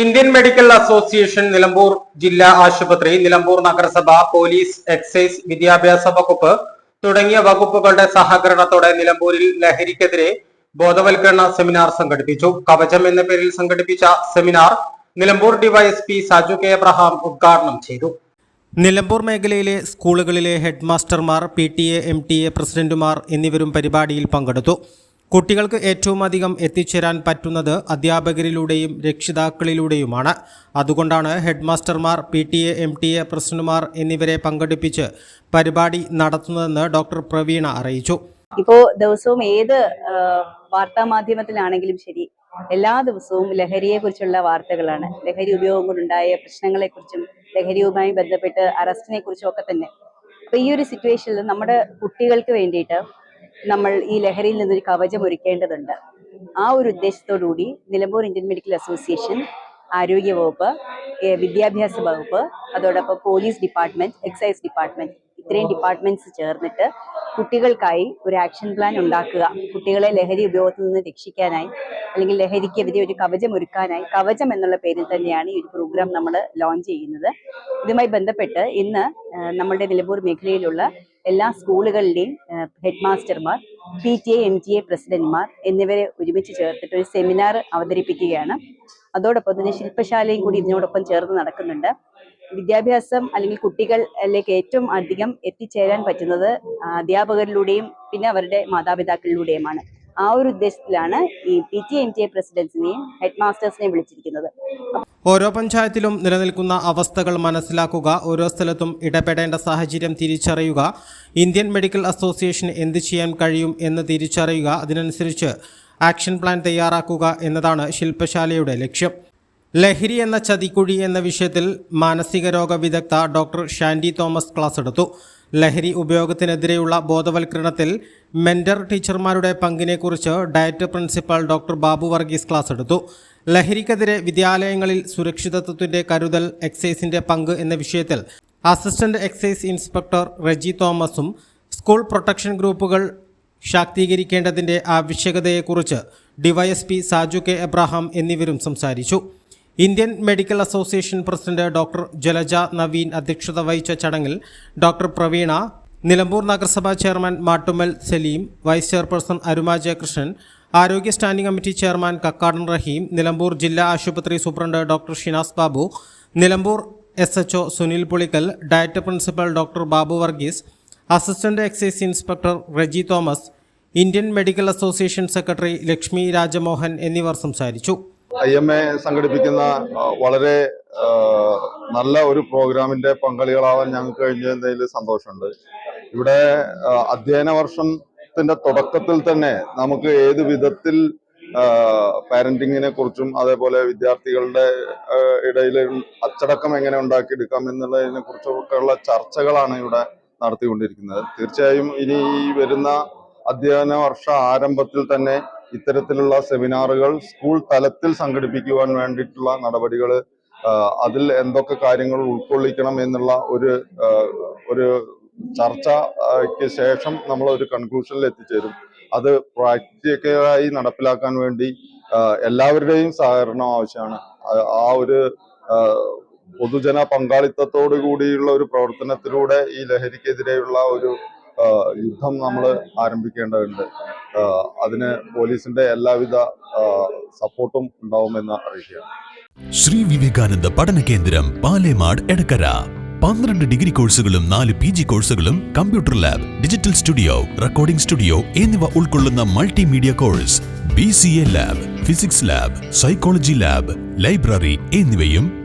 Indian medical association Nilambur ജില്ലാ ആശുപത്രി നിലമ്പൂർ നഗരസഭ പോലീസ് എക്സൈസ് വിദ്യാഭ്യാസ വകുപ്പ് തുടങ്ങിയ വകുപ്പുകളുടെ സഹകരണത്തോടെ നിലമ്പൂരിൽ ലഹരിക്കെതിരെ ബോധവൽക്കരണ സെമിനാർ സംഘടിപ്പിച്ചു. കവചം എന്ന പേരിൽ സംഘടിപ്പിച്ച seminar Nilambur DYSP Saju K Abraham ഉദ്ഘാടനം ചെയ്തു. നിലമ്പൂർ മേഖലയിലെ സ്കൂളുകളിലെ ഹെഡ്മാസ്റ്റർമാർ P T A M T A പ്രസിഡന്റുമാർ എന്നിവരും പരിപാടിയിൽ പങ്കെടുത്തു. കുട്ടികൾക്ക് ഏറ്റവും അധികം എത്തിച്ചേരാൻ പറ്റുന്നത് അധ്യാപകരിലൂടെയും രക്ഷിതാക്കളിലൂടെയുമാണ്. അതുകൊണ്ടാണ് ഹെഡ്മാസ്റ്റർമാർ P T A M T A പ്രസിഡന്റുമാർ എന്നിവരെ പങ്കെടുപ്പിച്ച് പരിപാടി നടത്തുന്നതെന്ന് ഡോക്ടർ പ്രവീണ അറിയിച്ചു. ഇപ്പോ ദിവസവും ഏത് വാർത്താ മാധ്യമത്തിലാണെങ്കിലും ശരി എല്ലാ ദിവസവും ലഹരിയെ കുറിച്ചുള്ള വാർത്തകളാണ്. ലഹരി ഉപയോഗം കൊണ്ടുണ്ടായ പ്രശ്നങ്ങളെ കുറിച്ചും ലഹരിയുമായി ബന്ധപ്പെട്ട് അറസ്റ്റിനെ കുറിച്ചും ഒക്കെ തന്നെ. അപ്പൊ ഈ ഒരു സിറ്റുവേഷനിൽ നമ്മുടെ കുട്ടികൾക്ക് വേണ്ടിയിട്ട് നമ്മൾ ഈ ലഹരിയിൽ നിന്നൊരു കവചം ഒരുക്കേണ്ടതുണ്ട്. ആ ഒരു ഉദ്ദേശത്തോടുകൂടി നിലമ്പൂർ ഇന്ത്യൻ മെഡിക്കൽ അസോസിയേഷൻ ആരോഗ്യ വകുപ്പ് വിദ്യാഭ്യാസ വകുപ്പ് അതോടൊപ്പം പോലീസ് ഡിപ്പാർട്ട്മെന്റ് എക്സൈസ് ഡിപ്പാർട്ട്മെന്റ് ഇത്രയും ഡിപ്പാർട്ട്മെന്റ്സ് ചേർന്നിട്ട് കുട്ടികൾക്കായി ഒരു ആക്ഷൻ പ്ലാൻ ഉണ്ടാക്കുക. കുട്ടികളെ ലഹരി ഉപയോഗത്തിൽ നിന്ന് രക്ഷിക്കാനായി അല്ലെങ്കിൽ ലഹരിക്കെതിരെ ഒരു കവചം ഒരുക്കാനായി കവചം എന്നുള്ള പേരിൽ തന്നെയാണ് ഈ ഒരു പ്രോഗ്രാം നമ്മൾ ലോഞ്ച് ചെയ്യുന്നത്. ഇതുമായി ബന്ധപ്പെട്ട് ഇന്ന് നമ്മുടെ നിലമ്പൂർ മേഖലയിലുള്ള എല്ലാ സ്കൂളുകളിലെയും head മാസ്റ്റർമാർ P T A M T A പ്രസിഡന്റ്മാർ എന്നിവരെ ഒരുമിച്ച് ചേർത്തിട്ട് ഒരു സെമിനാർ അവതരിപ്പിക്കുകയാണ്. അതോടൊപ്പം തന്നെ ശില്പശാലയും കൂടി ഇതിനോടൊപ്പം ചേർന്ന് നടക്കുന്നുണ്ട്. വിദ്യാഭ്യാസം അല്ലെങ്കിൽ കുട്ടികളിലേക്ക് ഏറ്റവും അധികം എത്തിച്ചേരാൻ പറ്റുന്നത് അധ്യാപകരിലൂടെയും പിന്നെ അവരുടെ മാതാപിതാക്കളിലൂടെയുമാണ്. ആ ഒരു ഉദ്ദേശത്തിലാണ് ഈ P T M T A പ്രസിഡൻസിനെയും head മാസ്റ്റേഴ്സിനെയും വിളിച്ചിരിക്കുന്നത്. ഓരോ പഞ്ചായത്തിലും നിലനിൽക്കുന്ന അവസ്ഥകൾ മനസ്സിലാക്കുക ഓരോ സ്ഥലത്തും ഇടപെടേണ്ട സാഹചര്യം തിരിച്ചറിയുക ഇന്ത്യൻ മെഡിക്കൽ അസോസിയേഷൻ എന്ത് ചെയ്യാൻ കഴിയും എന്ന് തിരിച്ചറിയുക അതിനനുസരിച്ച് ആക്ഷൻ പ്ലാൻ തയ്യാറാക്കുക എന്നതാണ് ശില്പശാലയുടെ ലക്ഷ്യം. ലഹരി എന്ന ചതിക്കുഴി എന്ന വിഷയത്തിൽ മാനസിക രോഗ വിദഗ്ധ ഡോക്ടർ ഷാൻഡി തോമസ് ക്ലാസ് എടുത്തു. ലഹരി ഉപയോഗത്തിനെതിരെയുള്ള ബോധവൽക്കരണത്തിൽ മെന്റർ ടീച്ചർമാരുടെ പങ്കിനെക്കുറിച്ച് DIET principal doctor Babu Varghese class എടുത്തു. ലഹരിക്കെതിരെ വിദ്യാലയങ്ങളിൽ സുരക്ഷിതത്വത്തിന്റെ കരുതൽ എക്സൈസിന്റെ പങ്ക് എന്ന വിഷയത്തിൽ അസിസ്റ്റന്റ് എക്സൈസ് ഇൻസ്പെക്ടർ റെജി തോമസും സ്കൂൾ പ്രൊട്ടക്ഷൻ ഗ്രൂപ്പുകൾ ശാക്തീകരിക്കേണ്ടതിന്റെ ആവശ്യകതയെക്കുറിച്ച് ഡിവൈഎസ്പി സാജു കെ എബ്രാഹാം എന്നിവരും സംസാരിച്ചു. Indian medical association president doctor Jalaja Naveen അധ്യക്ഷത വഹിച്ച ചടങ്ങിൽ ഡോക്ടർ പ്രവീണ നിലമ്പൂർ നഗരസഭാ chairman Mattumal Saleem vice chairperson Aruma Jayakrishnan ആരോഗ്യ standing committee chairman Kakkadan Rahim Nilambur ജില്ലാ ആശുപത്രി superintendent doctor Shinas Babu Nilambur S HO Sunil Pulikkal DIET principal doctor Babu Varghese assistant excise inspector Reji Thomas Indian medical association secretary Lakshmi Rajamohan എന്നിവർ സംസാരിച്ചു. I M A സംഘടിപ്പിക്കുന്ന വളരെ നല്ല ഒരു പ്രോഗ്രാമിന്റെ പങ്കാളികളാവാൻ ഞങ്ങൾക്ക് കഴിഞ്ഞതിൽ സന്തോഷമുണ്ട്. ഇവിടെ അധ്യയന വർഷത്തിന്റെ തുടക്കത്തിൽ തന്നെ നമുക്ക് ഏത് വിധത്തിൽ പാരന്റിങ്ങിനെ കുറിച്ചും അതേപോലെ വിദ്യാർത്ഥികളുടെ ഇടയിൽ അച്ചടക്കം എങ്ങനെ ഉണ്ടാക്കിയെടുക്കാം എന്നുള്ളതിനെ കുറിച്ചൊക്കെയുള്ള ചർച്ചകളാണ് ഇവിടെ നടത്തിക്കൊണ്ടിരിക്കുന്നത്. തീർച്ചയായും ഇനി ഈ വരുന്ന അധ്യയന വർഷ ആരംഭത്തിൽ തന്നെ ഇത്തരത്തിലുള്ള സെമിനാറുകൾ സ്കൂൾ തലത്തിൽ സംഘടിപ്പിക്കുവാൻ വേണ്ടിയിട്ടുള്ള നടപടികൾ അതിൽ എന്തൊക്കെ കാര്യങ്ങൾ ഉൾക്കൊള്ളിക്കണം എന്നുള്ള ഒരു ഒരു ചർച്ചയ്ക്ക് ശേഷം നമ്മൾ ഒരു കൺക്ലൂഷനിൽ എത്തിച്ചേരും. അത് പ്രാക്ടിക്കലായി നടപ്പിലാക്കാൻ വേണ്ടി എല്ലാവരുടെയും സഹകരണം ആവശ്യമാണ്. ആ- ഒരു പൊതുജന പങ്കാളിത്തത്തോടു കൂടിയുള്ള ഒരു പ്രവർത്തനത്തിലൂടെ ഈ ലഹരിക്കെതിരെയുള്ള ഒരു യുദ്ധം നമ്മൾ ആരംഭിക്കേണ്ടതുണ്ട്. അതിന് പോലീസിന്റെ എല്ലാവിധ സപ്പോർട്ടും ഉണ്ടാവുമെന്ന് അറിയിക്കുകയാണ്. ശ്രീ വിവേകാനന്ദ പഠന കേന്ദ്രം പാലേമാട് എടക്കര. പന്ത്രണ്ട് ഡിഗ്രി കോഴ്സുകളും നാല് പി ജി കോഴ്സുകളും computer lab digital studio recording studio എന്നിവ ഉൾക്കൊള്ളുന്ന multimedia course B C A lab physics lab psychology lab library എന്നിവയും